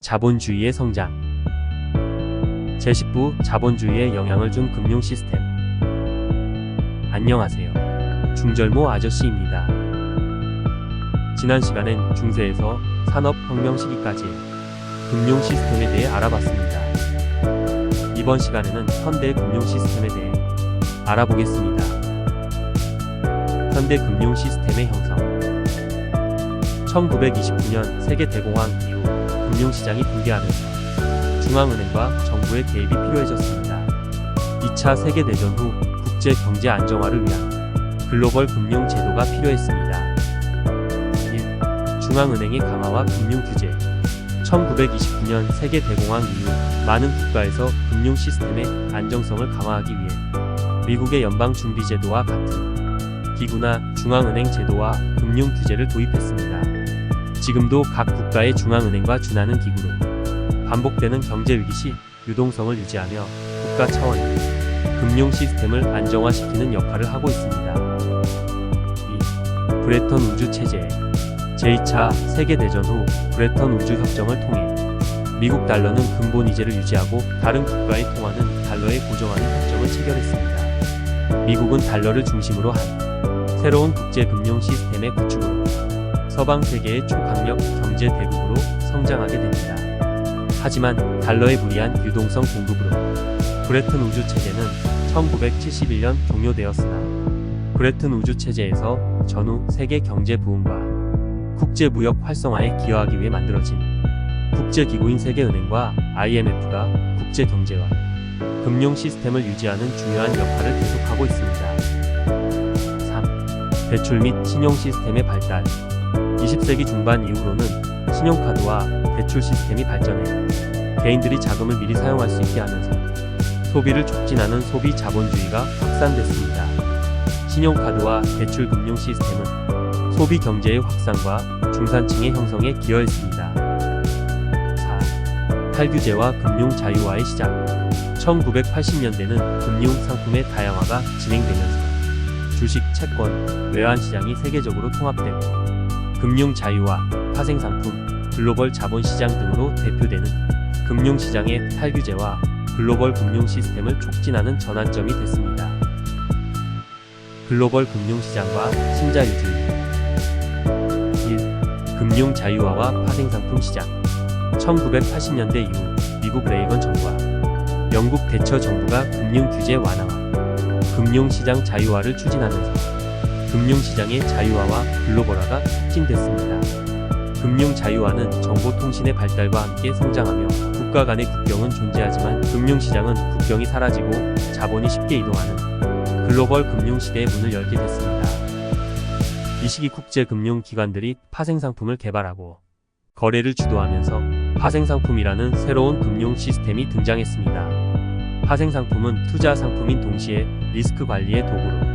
자본주의의 성장 제10부 자본주의에 영향을 준 금융 시스템 안녕하세요. 중절모 아저씨입니다. 지난 시간엔 중세에서 산업혁명 시기까지의 금융 시스템에 대해 알아봤습니다. 이번 시간에는 현대 금융 시스템에 대해 알아보겠습니다. 현대 금융 시스템의 형성 1929년 세계 대공황 이후 금융시장이 붕괴하면서 중앙은행과 정부의 개입이 필요해졌습니다. 2차 세계대전 후 국제 경제 안정화를 위한 글로벌 금융 제도가 필요했습니다. 1. 중앙은행의 강화와 금융 규제 1929년 세계 대공황 이후 많은 국가에서 금융 시스템의 안정성을 강화하기 위해 미국의 연방준비제도와 같은 기구나 중앙은행 제도와 금융 규제를 도입했습니다. 지금도 각 국가의 중앙은행과 준하는 기구로 반복되는 경제 위기 시 유동성을 유지하며 국가 차원의 금융 시스템을 안정화시키는 역할을 하고 있습니다. 2. 브레턴 우주 체제 제2차 세계대전 후 브레턴 우주 협정을 통해 미국 달러는 근본 이제를 유지하고 다른 국가의 통화는 달러에 고정하는 협정을 체결했습니다. 미국은 달러를 중심으로 한 새로운 국제 금융 시스템의 구축으로 서방 세계의 초강력 경제 대국으로 성장하게 됩니다. 하지만 달러의 무리한 유동성 공급으로 브레튼 우주 체제는 1971년 종료되었으나 브레튼 우주 체제에서 전후 세계 경제 부흥과 국제 무역 활성화에 기여하기 위해 만들어진 국제 기구인 세계은행과 IMF가 국제 경제와 금융 시스템을 유지하는 중요한 역할을 계속하고 있습니다. 3. 대출 및 신용 시스템의 발달 20세기 중반 이후로는 신용카드와 대출 시스템이 발전해 개인들이 자금을 미리 사용할 수 있게 하면서 소비를 촉진하는 소비 자본주의가 확산됐습니다. 신용카드와 대출 금융 시스템은 소비 경제의 확산과 중산층의 형성에 기여했습니다. 4. 탈규제와 금융 자유화의 시작 1980년대는 금융 상품의 다양화가 진행되면서 주식, 채권, 외환 시장이 세계적으로 통합되고 금융 자유화, 파생 상품, 글로벌 자본 시장 등으로 대표되는 금융 시장의 탈규제와 글로벌 금융 시스템을 촉진하는 전환점이 됐습니다. 글로벌 금융 시장과 신자유주의 1. 금융 자유화와 파생 상품 시장 1980년대 이후 미국 레이건 정부와 영국 대처 정부가 금융 규제 완화와 금융 시장 자유화를 추진하면서 금융 시장의 자유화와 글로벌화가 촉진됐습니다. 금융 자유화는 정보통신의 발달과 함께 성장하며 국가 간의 국경은 존재하지만 금융 시장은 국경이 사라지고 자본이 쉽게 이동하는 글로벌 금융 시대의 문을 열게 됐습니다. 이 시기 국제 금융 기관들이 파생 상품을 개발하고 거래를 주도하면서 파생 상품이라는 새로운 금융 시스템이 등장했습니다. 파생 상품은 투자 상품인 동시에 리스크 관리의 도구로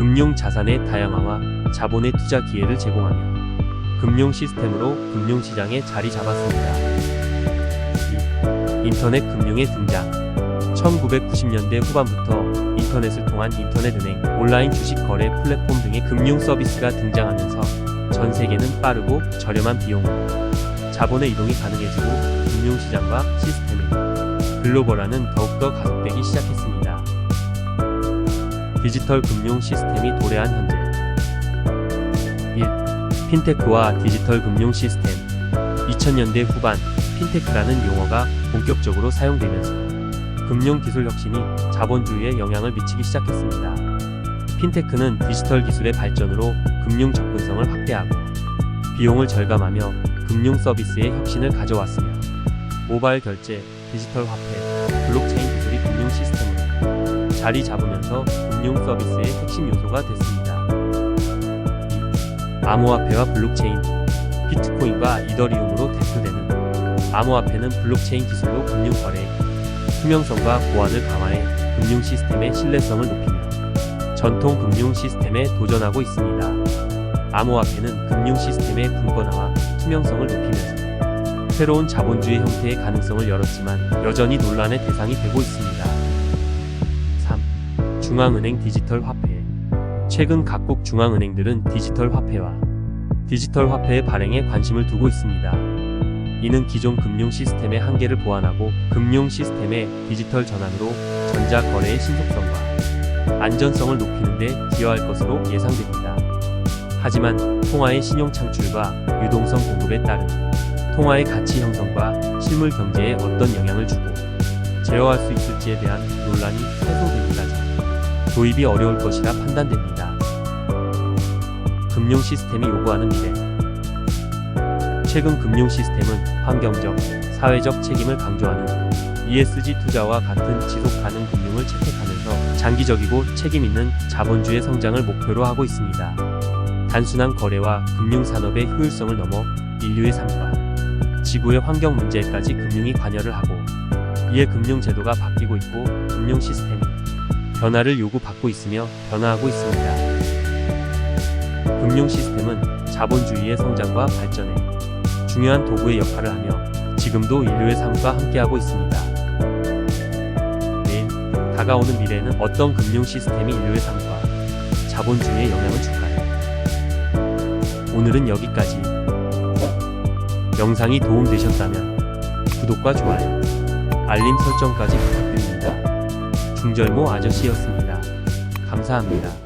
금융 자산의 다양화와 자본의 투자 기회를 제공하며 금융 시스템으로 금융 시장에 자리 잡았습니다. 2. 인터넷 금융의 등장 1990년대 후반부터 인터넷을 통한 인터넷 은행, 온라인 주식 거래 플랫폼 등의 금융 서비스가 등장하면서 전 세계는 빠르고 저렴한 비용으로 자본의 이동이 가능해지고 금융 시장과 시스템의 글로벌화는 더욱더 가속되기 시작했습니다. 디지털 금융 시스템이 도래한 현재 1. 핀테크와 디지털 금융 시스템 2000년대 후반 핀테크라는 용어가 본격적으로 사용되면서 금융 기술 혁신이 자본주의에 영향을 미치기 시작했습니다. 핀테크는 디지털 기술의 발전으로 금융 접근성을 확대하고 비용을 절감하며 금융 서비스의 혁신을 가져왔으며 모바일 결제, 디지털 화폐, 블록체인 자리 잡으면서 금융 서비스의 핵심 요소가 됐습니다. 2. 암호화폐와 블록체인 비트코인과 이더리움으로 대표되는 암호화폐는 블록체인 기술로 금융 거래, 투명성과 보안을 강화해 금융 시스템의 신뢰성을 높이며 전통 금융 시스템에 도전하고 있습니다. 암호화폐는 금융 시스템의 분권화와 투명성을 높이면서 새로운 자본주의 형태의 가능성을 열었지만 여전히 논란의 대상이 되고 있습니다. 3. 중앙은행 디지털 화폐 최근 각국 중앙은행들은 디지털 화폐와 디지털 화폐의 발행에 관심을 두고 있습니다. 이는 기존 금융 시스템의 한계를 보완하고 금융 시스템의 디지털 전환으로 전자 거래의 신속성과 안전성을 높이는 데 기여할 것으로 예상됩니다. 하지만 통화의 신용 창출과 유동성 공급에 따른 통화의 가치 형성과 실물 경제에 어떤 영향을 주고 제어할 수 있을지에 대한 논란이 해소되기까지 도입이 어려울 것이라 판단됩니다. 금융 시스템이 요구하는 미래 최근 금융 시스템은 환경적, 사회적 책임을 강조하는 ESG 투자와 같은 지속 가능 금융을 채택하면서 장기적이고 책임 있는 자본주의 성장을 목표로 하고 있습니다. 단순한 거래와 금융 산업의 효율성을 넘어 인류의 삶과 지구의 환경 문제에까지 금융이 관여를 하고 이에 금융 제도가 바뀌고 있고 금융 시스템이 변화를 요구받고 있으며 변화하고 있습니다. 금융 시스템은 자본주의의 성장과 발전에 중요한 도구의 역할을 하며 지금도 인류의 삶과 함께하고 있습니다. 내일 다가오는 미래에는 어떤 금융 시스템이 인류의 삶과 자본주의에 영향을 줄까요? 오늘은 여기까지. 영상이 도움되셨다면 구독과 좋아요, 알림 설정까지 부탁드립니다. 중절모 아저씨였습니다. 감사합니다.